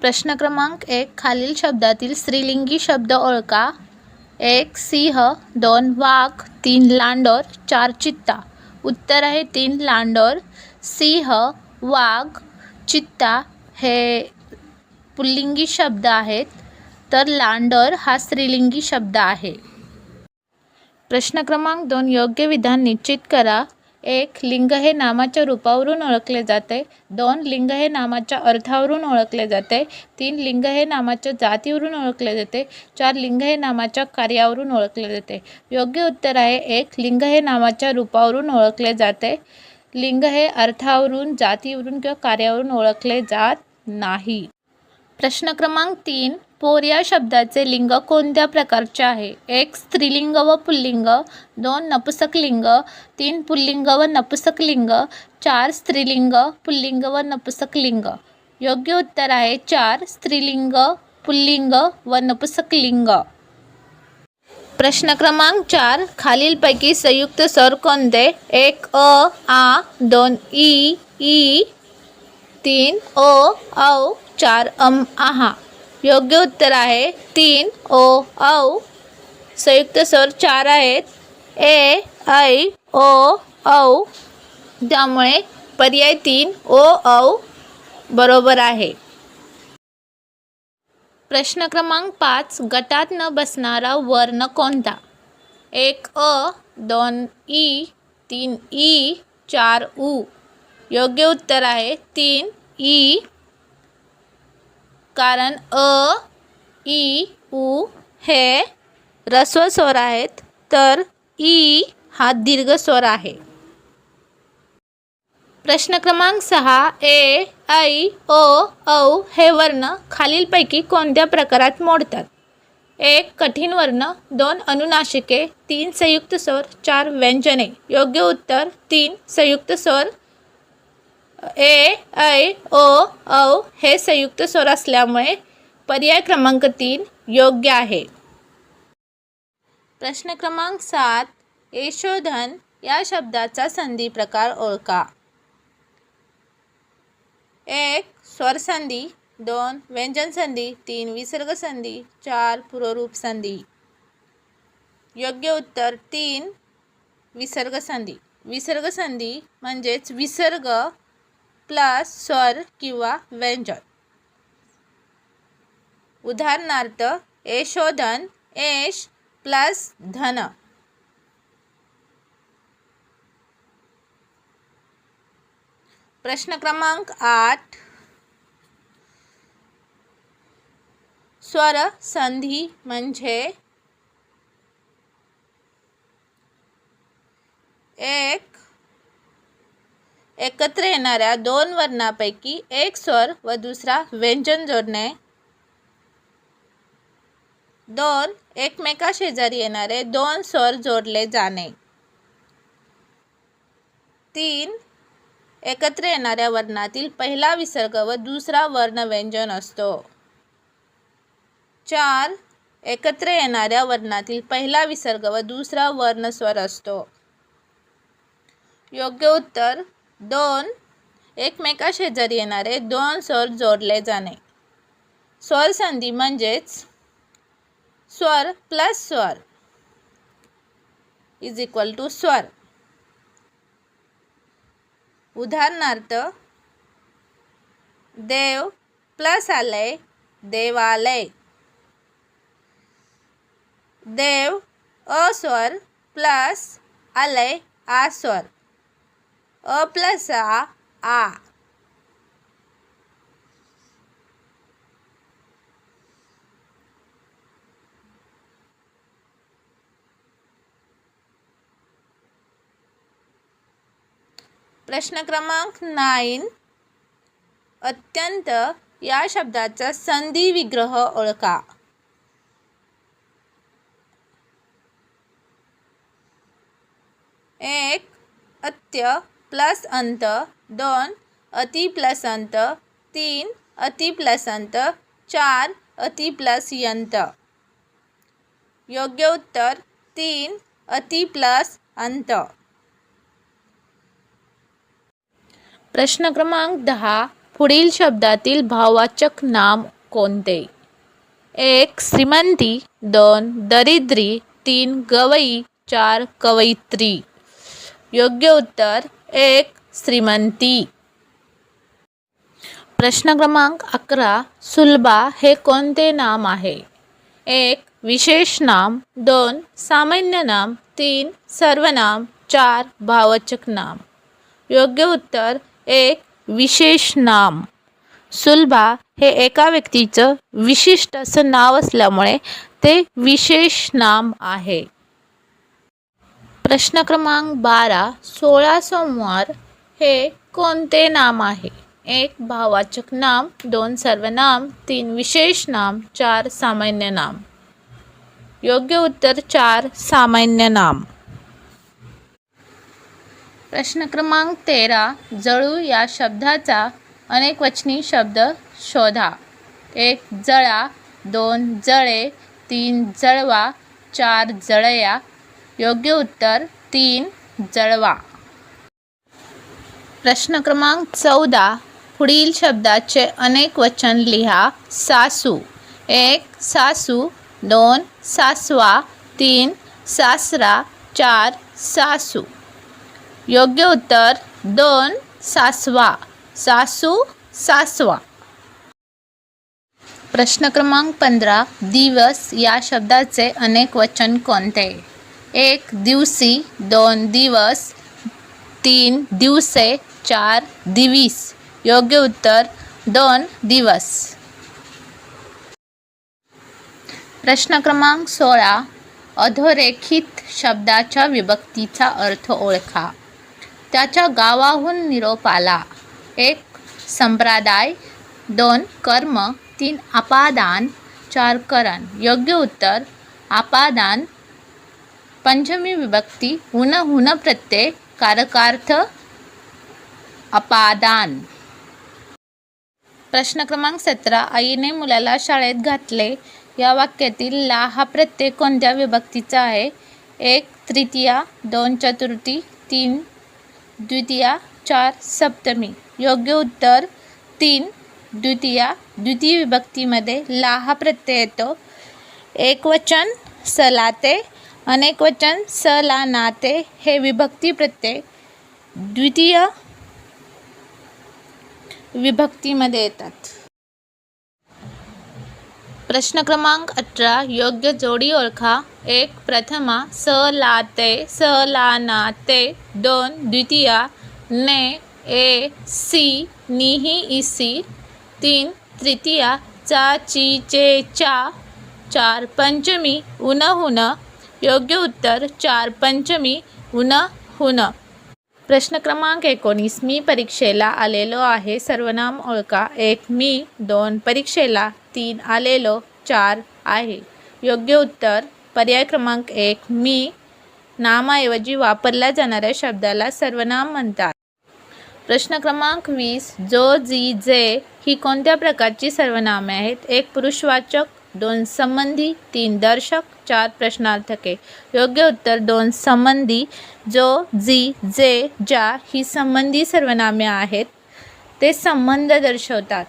प्रश्न क्रमांक एक, खालील शब्दातील स्त्रीलिंगी शब्द ओळखा. एक, सिंह, दोन, वाघ, तीन, लांडोर, चार, चित्ता. उत्तर आहे तीन, लांडोर. सिंह, वाघ, चित्ता हे पुल्लिंगी शब्द आहेत. तर लांडोर हा स्त्रीलिंगी शब्द आहे. प्रश्न क्रमांक दोन, योग्य विधान निश्चित करा. एक लिंग हे नामाच्या रूपावरून ओळखले जाते. दोन लिंग हे नामाच्या अर्थावरून ओळखले जाते. तीन लिंग हे नामाच्या जातीवरून ओळखले जाते. चार लिंग हे नामाच्या कार्यावरून ओळखले जाते. योग्य उत्तर आहे एक लिंग हे नामाच्या रूपावरून ओळखले जाते. लिंग हे अर्थावरून जातीवरून किंवा कार्यावरून ओळखले जात नाही. प्रश्न क्रमांक तीन पोर या शब्दाचे लिंग कोणत्या प्रकारचे आहे? एक स्त्रीलिंग व पुल्लिंग. दोन नपुसकलिंग तीन पुल्लिंग व नपुसकलिंग चार स्त्रीलिंग पुल्लिंग व नपुसकलिंग योग्य उत्तर आहे चार स्त्रीलिंग पुल्लिंग व नपुसकलिंग प्रश्न क्रमांक चार खालीलपैकी संयुक्त स्वर कोणते? एक अ आ दोन ई ई तीन ओ औ चार अम आहा. योग्य उत्तर आहे. तीन, ओ, औ. संयुक्त स्वर चार आहेत. ए ऐ ओ, औ. पर्याय तीन, ओ, औ बरोबर आहे. प्रश्न क्रमांक पाच, गटात न बसणारा वर्ण कोणता? एक, अ, दोन, ई, तीन, ई, चार, उ. योग्य उत्तर आहे. तीन, ई कारण अ ई उ हे रस्व स्वर आहेत तर ई हा दीर्घ स्वर आहे. प्रश्न क्रमांक सहा ए ऐ ओ औ हे वर्ण खालीलपैकी कोणत्या प्रकारात मोडतात? एक कठीण वर्ण दोन अनुनाशिके तीन संयुक्त स्वर चार व्यंजने. योग्य उत्तर तीन संयुक्त स्वर ए ऐ ओ औ हे संयुक्त स्वर असल्यामुळे पर्याय क्रमांक तीन योग्य आहे. प्रश्न क्रमांक सात यशोधन या शब्दाचा संधी प्रकार ओळखा. एक स्वरसंधी दोन व्यंजन संधी तीन विसर्ग संधी चार पुरोरूप संधी. योग्य उत्तर तीन विसर्ग संधी. विसर्ग संधी म्हणजेच विसर्ग प्लस स्वर किंवा व्यंजन. उदाहरणार्थ यशोधन एश प्लस धन. प्रश्न क्रमांक आठ. स्वर संधी म्हणजे? एक एकत्र येणाऱ्या दोन वर्णापैकी एक स्वर व दुसरा व्यंजन जोडणे. दोन एकमेकाशेजारी येणारे दोन स्वर जोडले जाणे. तीन एकत्र येणाऱ्या वर्णातील पहिला विसर्ग व दुसरा वर्ण व्यंजन असतो. चार एकत्र येणाऱ्या वर्णातील पहिला विसर्ग व दुसरा वर्ण स्वर असतो. योग्य उत्तर दोन एकमेका शेजारी येणारे दोन स्वर जोडले जाणे. स्वर संधी म्हणजेच स्वर प्लस स्वर इज इक्वल टू स्वर. उदाहरणार्थ देव प्लस आलय देवालय. देव अस्वर प्लस आलय आस्वर. अ प्लस आ आ. प्रश्न क्रमांक नाईन. अत्यंत या शब्दाचा संधी विग्रह ओळखा. एक अत्य प्लस अंत दोन अति प्लस अंत तीन अति प्लस अंत चार अति प्लस यंत. योग्य उत्तर तीन अति प्लस अंत. प्रश्न क्रमांक दहा पुढील शब्दातील भाववाचक नाम कोणते? एक श्रीमंती दोन दरिद्री तीन गवई चार कवयित्री. योग्य उत्तर एक श्रीमंती. प्रश्न क्रमांक अकरा सुलभा हे कोणते नाम आहे? एक विशेष नाम. दोन सामान्य नाम. तीन सर्वनाम. चार भावचक नाम. योग्य उत्तर एक विशेष नाम. सुलभा हे एका व्यक्तीचं विशिष्ट असं नाव असल्यामुळे ते विशेष नाम आहे. प्रश्न क्रमांक बारा सोळा सोमवार हे कोणते नाम आहे? एक भाववाचक नाम दोन सर्वनाम तीन विशेष नाम चार सामान्य नाम. योग्य उत्तर चार सामान्य नाम. प्रश्न क्रमांक तेरा जळू या शब्दाचा अनेकवचनी शब्द शोधा. एक जळा दोन जळे तीन जळवा चार जळया योग्य उत्तर तीन जळवा. प्रश्न क्रमांक चौदा पुढील शब्दाचे अनेक वचन लिहा. सासू. एक सासू. दोन सासवा. तीन सासरा. चार सासू. योग्य उत्तर दोन सासवा. सासू सासवा. प्रश्न क्रमांक पंधरा दिवस या शब्दाचे अनेक वचन कोणते? एक दिवसी दोन दिवस तीन दिवसे चार दिवीस. योग्य उत्तर दोन दिवस. प्रश्न क्रमांक सोळा. अधोरेखित शब्दाच्या विभक्तीचा अर्थ ओळखा. त्याच्या गावाहून निरोप आला एक संप्रदाय दोन कर्म तीन आपादान चार करण. योग्य उत्तर आपादान पंचमी विभक्ती हुन हुन प्रत्यय कारकार्थ अपादान. प्रश्न क्रमांक सतरा आईने मुलाला शाळेत घातले. या वाक्यातील ला हा प्रत्यय कोणत्या विभक्तीचा आहे? एक तृतीया दोन चतुर्थी तीन द्वितीया चार सप्तमी. योग्य उत्तर तीन द्वितीया द्वितीय विभक्तीमध्ये ला हा प्रत्यय येतो. एकवचन सलाते अनेकवचन ला नाते हे विभक्ती प्रत्यय द्वितीय विभक्तीमध्ये येतात. प्रश्न क्रमांक अठरा योग्य जोडी ओळखा. एक प्रथमा स ला ते स ला ना ते. दोन द्वितीया ने ए सी निही इसी तीन तृतीया चा ची चे चा. चार पंचमी उन हुन योग्य उत्तर चार पंचमी उन हुन. प्रश्न क्रमांक एकोणीस. मी परीक्षेला आलेलो आहे. सर्वनाम ओळखा. एक मी दोन परीक्षेला तीन आलेलो चार आहे. योग्य उत्तर पर्याय क्रमांक एक. मी नामाऐवजी वापरल्या जाणाऱ्या शब्दाला सर्वनाम म्हणतात. प्रश्न क्रमांक वीस. जो जी जे ही कोणत्या प्रकारची सर्वनामे आहेत? एक पुरुषवाचक दोन संबंधी तीन दर्शक चार प्रश्नार्थके. योग्य उत्तर दोन संबंधी जो जी जे ज्या ही संबंधी सर्वनामे आहेत. ते संबंध दर्शवतात.